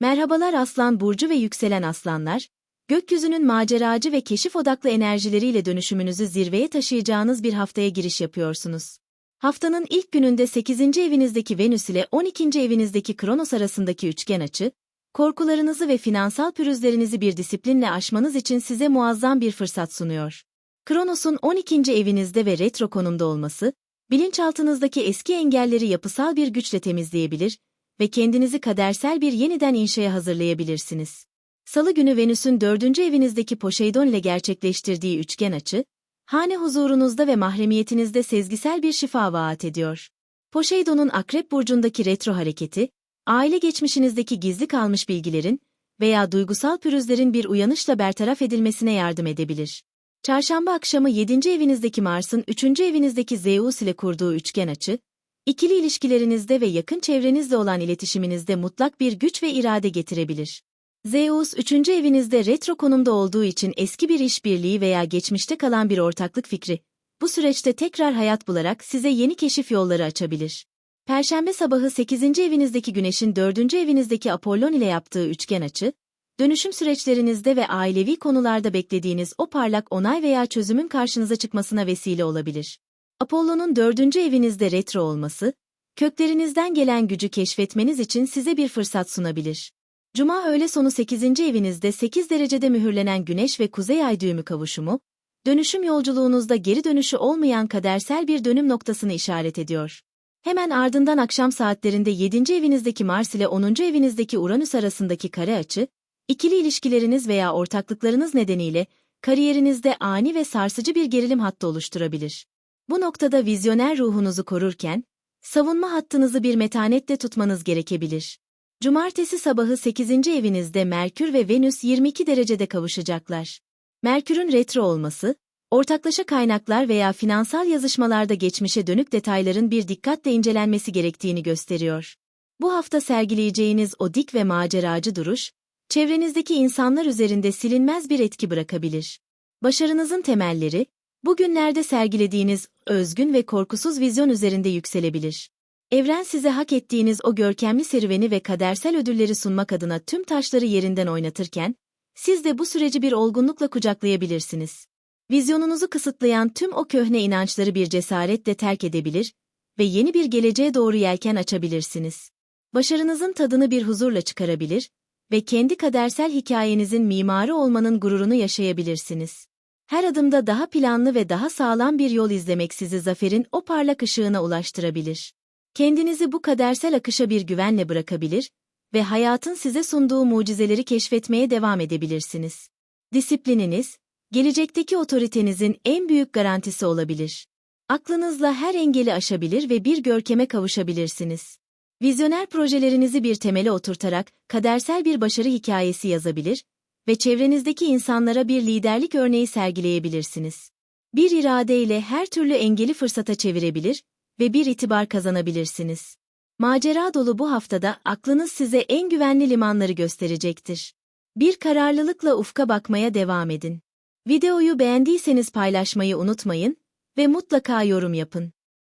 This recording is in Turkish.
Merhabalar Aslan Burcu ve yükselen aslanlar, gökyüzünün maceracı ve keşif odaklı enerjileriyle dönüşümünüzü zirveye taşıyacağınız bir haftaya giriş yapıyorsunuz. Haftanın ilk gününde 8. evinizdeki Venüs ile 12. evinizdeki Kronos arasındaki üçgen açı, korkularınızı ve finansal pürüzlerinizi bir disiplinle aşmanız için size muazzam bir fırsat sunuyor. Kronos'un 12. evinizde ve retro konumda olması, bilinçaltınızdaki eski engelleri yapısal bir güçle temizleyebilir ve kendinizi kadersel bir yeniden inşaya hazırlayabilirsiniz. Salı günü Venüs'ün dördüncü evinizdeki Poseidon ile gerçekleştirdiği üçgen açı, hane huzurunuzda ve mahremiyetinizde sezgisel bir şifa vaat ediyor. Poseidon'un Akrep Burcu'ndaki retro hareketi, aile geçmişinizdeki gizli kalmış bilgilerin veya duygusal pürüzlerin bir uyanışla bertaraf edilmesine yardım edebilir. Çarşamba akşamı 7. evinizdeki Mars'ın 3. evinizdeki Zeus ile kurduğu üçgen açı, ikili ilişkilerinizde ve yakın çevrenizle olan iletişiminizde mutlak bir güç ve irade getirebilir. Zeus 3. evinizde retro konumda olduğu için eski bir işbirliği veya geçmişte kalan bir ortaklık fikri, bu süreçte tekrar hayat bularak size yeni keşif yolları açabilir. Perşembe sabahı 8. evinizdeki Güneş'in 4. evinizdeki Apollon ile yaptığı üçgen açı, dönüşüm süreçlerinizde ve ailevi konularda beklediğiniz o parlak onay veya çözümün karşınıza çıkmasına vesile olabilir. Apollon'un 4. evinizde retro olması, köklerinizden gelen gücü keşfetmeniz için size bir fırsat sunabilir. Cuma öğle sonu 8. evinizde 8 derecede mühürlenen Güneş ve Kuzey Ay düğümü kavuşumu, dönüşüm yolculuğunuzda geri dönüşü olmayan kadersel bir dönüm noktasını işaret ediyor. Hemen ardından akşam saatlerinde 7. evinizdeki Mars ile 10. evinizdeki Uranüs arasındaki kare açı, ikili ilişkileriniz veya ortaklıklarınız nedeniyle kariyerinizde ani ve sarsıcı bir gerilim hattı oluşturabilir. Bu noktada vizyoner ruhunuzu korurken, savunma hattınızı bir metanetle tutmanız gerekebilir. Cumartesi sabahı 8. evinizde Merkür ve Venüs 22 derecede kavuşacaklar. Merkür'ün retro olması, ortaklaşa kaynaklar veya finansal yazışmalarda geçmişe dönük detayların bir dikkatle incelenmesi gerektiğini gösteriyor. Bu hafta sergileyeceğiniz o dik ve maceracı duruş, çevrenizdeki insanlar üzerinde silinmez bir etki bırakabilir. Başarınızın temelleri, bugünlerde sergilediğiniz özgün ve korkusuz vizyon üzerinde yükselebilir. Evren size hak ettiğiniz o görkemli serüveni ve kadersel ödülleri sunmak adına tüm taşları yerinden oynatırken, siz de bu süreci bir olgunlukla kucaklayabilirsiniz. Vizyonunuzu kısıtlayan tüm o köhne inançları bir cesaretle terk edebilir ve yeni bir geleceğe doğru yelken açabilirsiniz. Başarınızın tadını bir huzurla çıkarabilir ve kendi kadersel hikayenizin mimarı olmanın gururunu yaşayabilirsiniz. Her adımda daha planlı ve daha sağlam bir yol izlemek sizi zaferin o parlak ışığına ulaştırabilir. Kendinizi bu kadersel akışa bir güvenle bırakabilir ve hayatın size sunduğu mucizeleri keşfetmeye devam edebilirsiniz. Disiplininiz, gelecekteki otoritenizin en büyük garantisi olabilir. Aklınızla her engeli aşabilir ve bir görkeme kavuşabilirsiniz. Vizyoner projelerinizi bir temele oturtarak kadersel bir başarı hikayesi yazabilir ve çevrenizdeki insanlara bir liderlik örneği sergileyebilirsiniz. Bir iradeyle her türlü engeli fırsata çevirebilir ve bir itibar kazanabilirsiniz. Macera dolu bu haftada aklınız size en güvenli limanları gösterecektir. Bir kararlılıkla ufka bakmaya devam edin. Videoyu beğendiyseniz paylaşmayı unutmayın ve mutlaka yorum yapın.